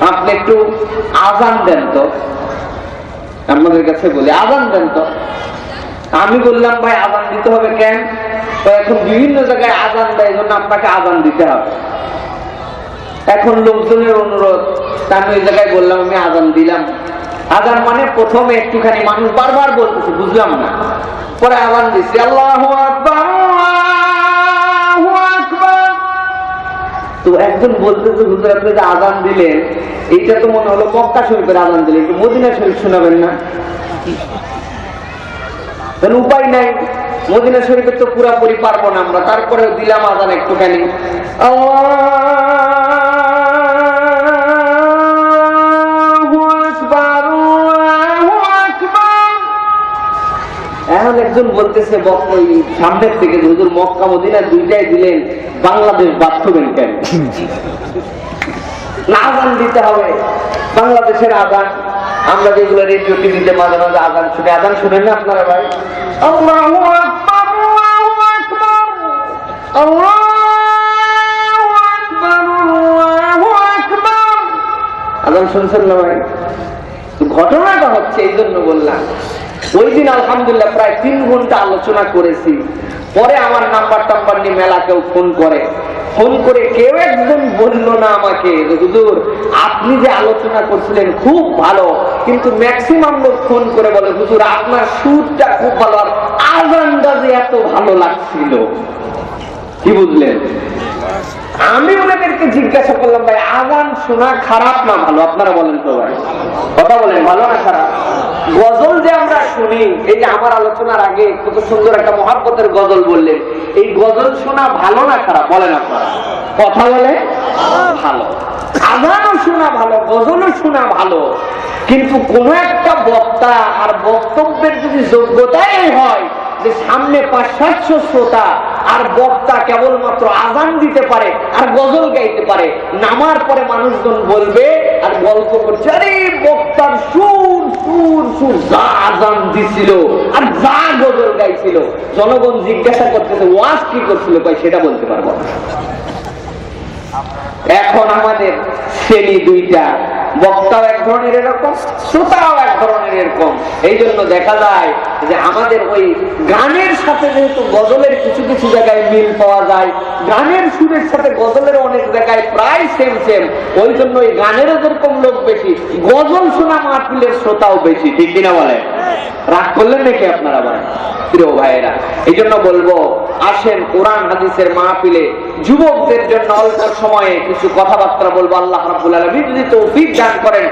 আপনি একটু আজান দেন তো। আপনাদের কাছে বলি, আজান দেন তো। আমি বললাম, ভাই, আজান দিতে হবে কেন? এখন বিভিন্ন জায়গায় আজান দেয় জন্য আপনাকে আজান দিতে হবে। এখন লোকজনের অনুরোধ আমি ওই জায়গায় বললাম, আমি আজান দিলাম। আজান মানে প্রথমে একটুখানি মানুষ বারবার বলতেছে, বুঝলাম না। পরে আজান দিচ্ছি আল্লাহ তো একজন বলতেছে হুজুর আপনি যে আজান দিলেন, এইটা তো মনে হলো মক্কা শরীফের আদান দিলেন, একটু মদিনা শরীফ শোনাবেন না? তাহলে উপায় নাই, মদিনা শরীফে তো পুরাপুরি পারব না আমরা তারপরে দিলাম আদান একটুখানি। আল্লাহু এখন একজন বলতেছে ওই সামনের থেকে হুজুর মক্কা মদিনা দুইটাই দিলেন বাংলাদেশ বাদ হবেন কেন? না আজান দিতে হবে। বাংলাদেশের আজান আমরা যেগুলো রেডিও টিভিতে মাঝে মাঝে আজান শুনে। আজান শুনেন না আপনারা ভাই। আজান শুনছেন না ভাই? ঘটনাটা হচ্ছে এই জন্য বললাম। ওই দিন আলহামদুলিল্লাহ প্রায় তিন ঘণ্টা আলোচনা করেছি। পরে আমার নাম্বার টাম্বার নিয়ে মেলা কেউ ফোন করে। ফোন করে কেউ একজন বলল না আমাকে হুজুর, আপনি যে আলোচনা করছিলেন খুব ভালো, কিন্তু ম্যাক্সিমাম লোক ফোন করে বলে, হুজুর, আপনার সুরটা খুব ভালো আর আজানটা যে এত ভালো লাগছিল। কি বুঝলেন? আমি ওনাদেরকে জিজ্ঞাসা করলাম, ভাই, আজান শোনা খারাপ না ভালো? আপনারা বলেন তো ভাই। কথা বলেন, ভালো না খারাপ? গজল যে আমরা শুনি, এই যে আমার আলোচনার আগে কত সুন্দর একটা মহাব্বতের গজল বললেন। এই গজল শোনা ভালো না খারাপ? বলেন আপনারা। কথা বলে? ভালো। শোনা ভালো, গজলও শোনা ভালো। কিন্তু কোন একটা বক্তা আর বক্তব্যের যদি যোগ্যতাই হয় যে সামনে পাঁচ শ্রোতা আর বক্তা কেবলমাত্র আজান দিতে পারে আর গজল গাইতে পারে, নামার পরে মানুষজন বলবে আর গল্প করছে, আরে, বক্তার সুর আর যা গজল গাইছিল, জনগণ জিজ্ঞাসা করতেছে, ওয়াজ কি করছিল? ভাই সেটা বলতে পারব এখন আমাদের শ্রেণি দুইটা, বক্তাও এক ধরনের এরকম, শ্রোতাও এক ধরনের এরকম এই জন্য দেখা যায় যে আমাদের ওই গানের সাথে যেহেতু গজলের কিছু কিছু জায়গায় মিল পাওয়া যায়, গানের সুরের সাথে গজলের অনেক জায়গায় প্রায় সেম সেম ওই জন্য ওই গানেরও যেরকম লোক বেশি, গজল শোনা মাহফিলের শ্রোতাও বেশি, ঠিক কিনা বলে রাগ করলেন নাকি আপনারা ভাই প্রিয় ভাইয়েরা এই জন্য বলব, আসেন কোরআন হাদিসের মাহফিলে যুবকদের জন্য অল্প সময়ে কিছু কথাবার্তা বলব। আল্লাহ রাব্বুল আলামিন যদি তৌফিক দান করেন।